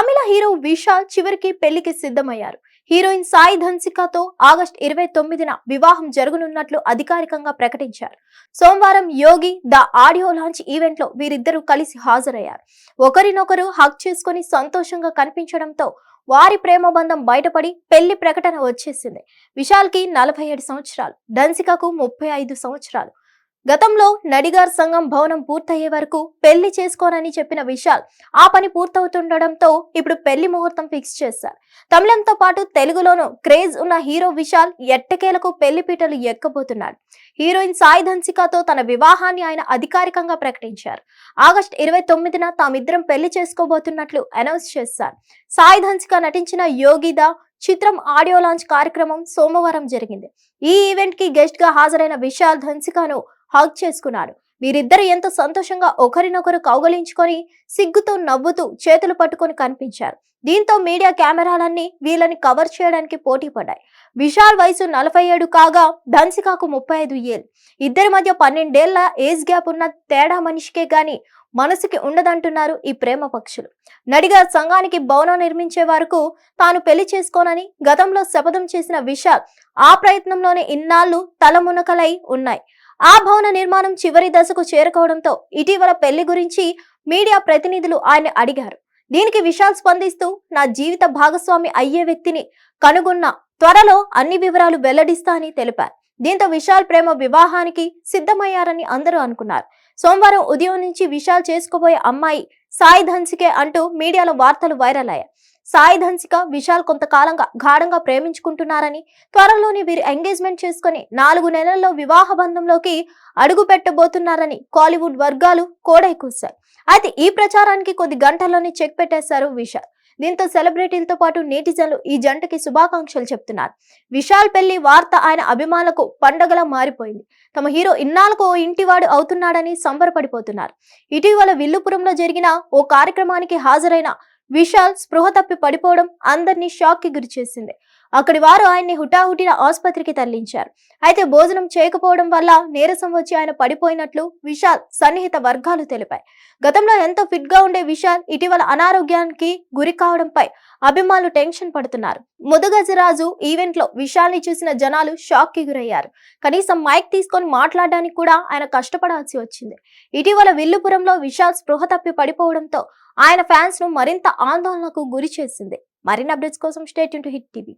తమిళ hero Vishal చివరికి పెళ్ళికి సిద్ధమయ్యారు. హీరోయిన్ సాయి ధన్సికాతో ఆగస్ట్ ఇరవై తొమ్మిదిన వివాహం జరగనున్నట్లు అధికారికంగా ప్రకటించారు. సోమవారం యోగి ద ఆడియో లాంచ్ ఈవెంట్లో వీరిద్దరూ కలిసి హాజరయ్యారు. ఒకరినొకరు హక్ చేసుకుని సంతోషంగా కనిపించడంతో వారి ప్రేమ బంధం బయటపడి పెళ్ళి ప్రకటన వచ్చేసింది. విశాల్కి నలభై ఏడు సంవత్సరాలు ధన్సికకు ముప్పై ఐదు సంవత్సరాలు. గతంలో నడిగార్ సంఘం భవనం పూర్తయ్యే వరకు పెళ్ళి చేసుకోనని చెప్పిన విశాల్ ఆ పని పూర్తవుతుండడంతో ఇప్పుడు పెళ్ళి ముహూర్తం ఫిక్స్ చేశారు. తమిళంతో పాటు తెలుగులోనూ క్రేజ్ ఉన్న హీరో విశాల్ ఎట్టకేలకు పెళ్ళి పీటలు ఎక్కబోతున్నాడు. హీరోయిన్ సాయి ధన్సికాతో తన వివాహాన్ని ఆయన అధికారికంగా ప్రకటించారు. ఆగస్ట్ ఇరవై తొమ్మిదిన తామిద్దరం పెళ్ళి చేసుకోబోతున్నట్లు అనౌన్స్ చేశారు. సాయి ధన్సిక నటించిన యోగిదా చిత్రం ఆడియో లాంచ్ కార్యక్రమం సోమవారం జరిగింది. ఈ ఈవెంట్కి గెస్ట్గా హాజరైన విశాల్ ధన్సికాను హగ్ చేసుకున్నారు. వీరిద్దరు ఎంతో సంతోషంగా ఒకరినొకరు కౌగలించుకొని సిగ్గుతో నవ్వుతూ చేతులు పట్టుకొని కనిపించారు. దీంతో మీడియా కెమెరాలన్నీ వీళ్ళని కవర్ చేయడానికి పోటీ పడ్డాయి. విశాల్ వయసు నలభై ఏడు కాగా ధన్సికాకు ముప్పై ఐదు ఏళ్ళు. ఇద్దరి మధ్య పన్నెండేళ్ళ ఏజ్ గ్యాప్ ఉన్న తేడా మనిషికే గాని మనసుకి ఉండదంటున్నారు ఈ ప్రేమ పక్షులు. నడిగా సంఘానికి భవనం నిర్మించే వరకు తాను పెళ్ళి చేసుకోనని గతంలో శపథం చేసిన విశాల్ ఆ ప్రయత్నంలోనే ఇన్నాళ్ళు తలమునకలై ఉన్నాయి. ఆ భవన నిర్మాణం చివరి దశకు చేరుకోవడంతో ఇటీవల పెళ్ళి గురించి మీడియా ప్రతినిధులు ఆయన అడిగారు. దీనికి విశాల్ స్పందిస్తూ నా జీవిత భాగస్వామి అయ్యే వ్యక్తిని కనుగొన్న త్వరలో అన్ని వివరాలు వెల్లడిస్తా అని తెలిపారు. దీంతో విశాల్ ప్రేమ వివాహానికి సిద్ధమయ్యారని అందరూ అనుకున్నారు. సోమవారం ఉదయం నుంచి విశాల్ చేసుకోబోయే అమ్మాయి సాయి ధన్సికే అంటూ మీడియాలో వార్తలు వైరల్ అయ్యాయి. సాయి ధన్సిక విశాల్ కొంతకాలంగా గాఢంగా ప్రేమించుకుంటున్నారని త్వరలోనే వీరు ఎంగేజ్మెంట్ చేసుకుని నాలుగు నెలల్లో వివాహ బంధంలోకి అడుగు పెట్టబోతున్నారని కాలీవుడ్ వర్గాలు కోడై కూశాయి. అయితే ఈ ప్రచారానికి కొద్ది గంటల్లోనే చెక్ పెట్టేశారు విశాల్. దీంతో సెలబ్రిటీలతో పాటు నేటిజన్లు ఈ జంటకి శుభాకాంక్షలు చెప్తున్నారు. విశాల్ పెళ్ళి వార్త ఆయన అభిమానులకు పండగలా మారిపోయింది. తమ హీరో ఇన్నాళ్ళకు ఓ ఇంటివాడు అవుతున్నాడని సంబరపడిపోతున్నారు. ఇటీవల విల్లుపురంలో జరిగిన ఓ కార్యక్రమానికి హాజరైన విశాల్ స్పృహ తప్పి పడిపోవడం అందరినీ షాక్కి గురి చేసింది అక్కడి వారు ఆయన్ని హుటాహుటిన ఆసుపత్రికి తరలించారు. అయితే భోజనం చేయకపోవడం వల్ల నీరసం వచ్చి ఆయన పడిపోయినట్లు విశాల్ సన్నిహిత వర్గాలు తెలిపాయి. గతంలో ఎంతో ఫిట్గా ఉండే విశాల్ ఇటీవల అనారోగ్యానికి గురి కావడంపై అభిమానులు టెన్షన్ పడుతున్నారు. ముదుగజరాజు ఈవెంట్లో విశాల్ని చూసిన జనాలు షాక్కి గురయ్యారు. కనీసం మైక్ తీసుకొని మాట్లాడడానికి కూడా ఆయన కష్టపడాల్సి వచ్చింది. ఇటీవల విల్లుపురంలో విశాల్ స్పృహ తప్పి పడిపోవడంతో ఆయన ఫ్యాన్స్ను మరింత ఆందోళనకు గురి చేసింది. మరిన్ని అప్డేట్స్ కోసం స్టేట్ టు హిట్ టీవీ.